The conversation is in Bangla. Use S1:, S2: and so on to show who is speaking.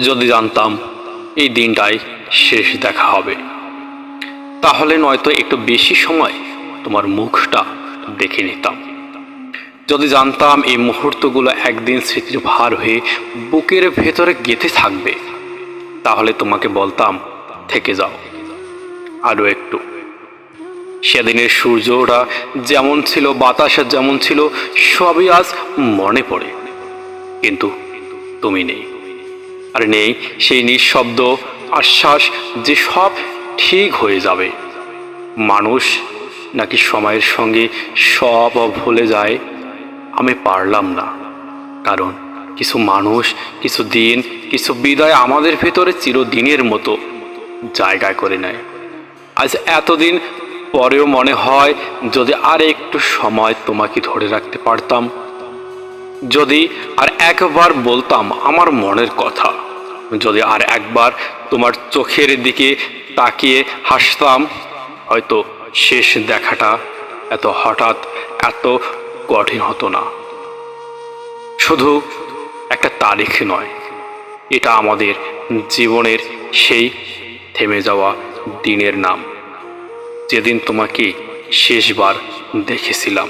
S1: যদি জানতাম এই দিনটাই শেষ দেখা হবে, তাহলে নয়তো একটু বেশি সময় তোমার মুখটা দেখে নিতাম। যদি জানতাম এই মুহূর্তগুলো একদিন স্মৃতির ভার হয়ে বুকের ভেতরে গেঁথে থাকবে, তাহলে তোমাকে বলতাম, থেকে যাও আরও একটু। সেদিনের সূর্যটা যেমন ছিল বাতাসে যেমন ছিল, সবই আজ মনে পড়ে। কিন্তু তুমি নেই। আর নেই। সেই নিঃশব্দ আশ্বাস যে সব ঠিক হয়ে যাবে। মানুষ নাকি সময়ের সঙ্গে সব ভুলে যায়, আমি পারলাম না। কারণ কিছু মানুষ, কিছু দিন, কিছু বিদায় আমাদের ভেতরে চিরদিনের মতো জায়গায় করে নেয়। আজ এতদিন পরেও মনে হয় যদি আর একটু সময় তোমাকে ধরে রাখতে পারতাম যদি আর একবার বলতাম আমার মনের কথা, যদি আর একবার তোমার চোখের দিকে তাকিয়ে হাসতাম, হয়তো শেষ দেখাটা এত হঠাৎ এত কঠিন হতো না। শুধু একটা তারিখ নয়, এটা আমাদের জীবনের সেই থেমে যাওয়া দিনের নাম। যেদিন তোমাকে শেষবার দেখেছিলাম।